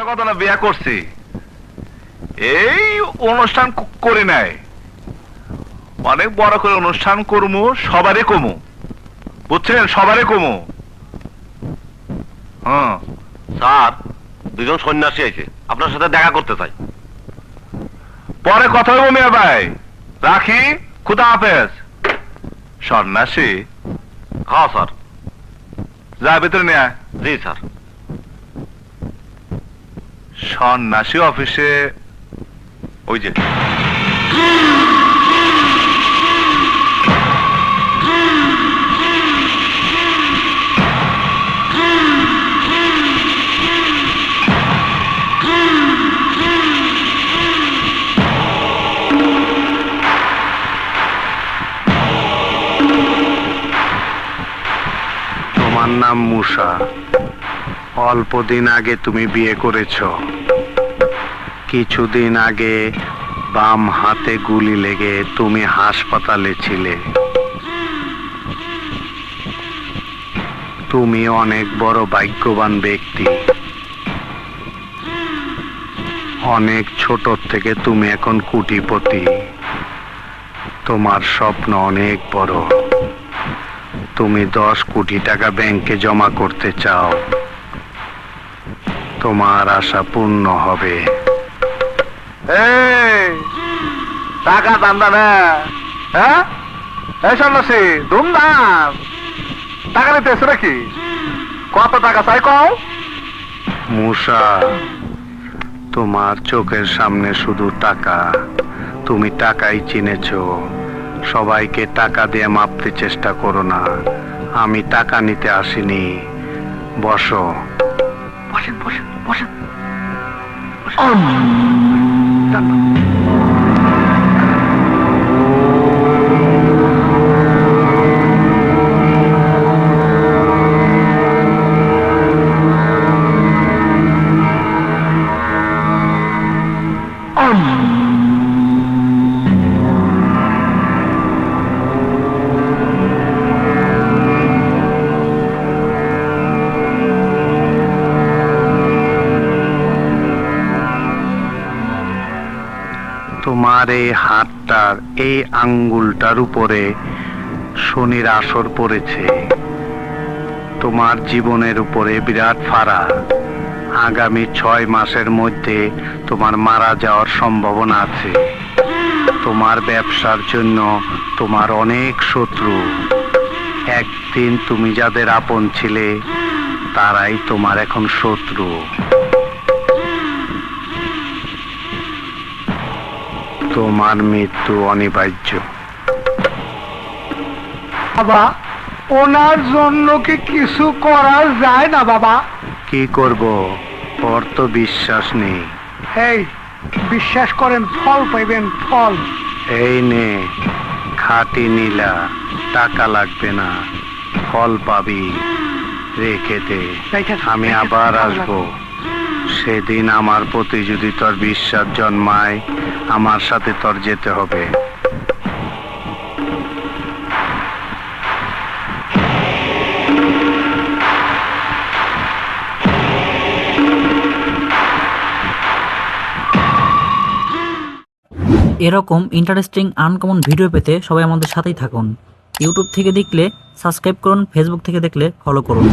একটা কথা না বিয়া করছি। এই অনুষ্ঠান করে নাই। অনেক বড় করে অনুষ্ঠান করমু সবারই কমু। বুঝছেন সবারই কমু। হ্যাঁ। স্যার দুজন সন্ন্যাসী আছে। আপনার সাথে দেখা করতে চাই। পরে কথা হইব মিয়া ভাই। রাখি? খুদা হাফেজ। সন্ন্যাসী? হ্যাঁ স্যার। যা ভিতরে নিয়ে। জি স্যার। সন্ন্যাসী অফিসে ওই যে। তোমার নাম মুসা। অল্প দিন আগে তুমি বিয়ে করেছ। কিছুদিন আগে বাম হাতে গুলি লেগে তুমি হাসপাতালে ছিলে। তুমি অনেক বড় ভাগ্যবান ব্যক্তি। অনেক ছোট থেকে তুমি এখন কুটিপতি। তোমার স্বপ্ন অনেক বড়। তুমি দশ কোটি টাকা ব্যাংকে জমা করতে চাও। তোমার আশা পূর্ণ হবে। টাকা দান্দা না হ্যাঁ? এই সন্ন্যাসী ধুমধাম। টাকা নিতে এসে নাকি? কত টাকা চাই কও? মূষা তোমার চোখের সামনে শুধু টাকা। তুমি টাকাই চিনেছ। সবাইকে টাকা দিয়ে মাপতে চেষ্টা করো না। আমি টাকা নিতে আসিনি। বসো। বসেন বসেন বসেন। cantando. তোমার এই হাতটার এই আঙ্গুলটার উপরে শনির আসর পড়েছে। তোমার জীবনের উপরে বিরাট ফাড়া আগামী ছয় মাসের মধ্যে তোমার মারা যাওয়ার সম্ভাবনা আছে। তোমার ব্যবসার জন্য তোমার অনেক শত্রু। একদিন তুমি যাদের আপন ছিলে, তারাই তোমার এখন শত্রু। তোমার মৃত্যু অনিবার্য। বাবা ওনার জন্য কি কিছু করা যায় না বাবা? কি করব? ওর তো বিশ্বাস নেই। এই বিশ্বাস করেন ফল পাইবেন ফল। এই নে খাটি নীলা টাকা লাগবে না ফল পাবি রেখে দে। আমি আবার আসব। সেদিন আমার প্রতি যদি তোর বিশ্বাস জন্মায়, আমার সাথে তোর যেতে হবে। এরকম ইন্টারেস্টিং আনকমন ভিডিও পেতে সবাই আমাদের সাথেই থাকুন। ইউটিউব থেকে দেখলে সাবস্ক্রাইব করুন ফেসবুক থেকে দেখলে ফলো করুন।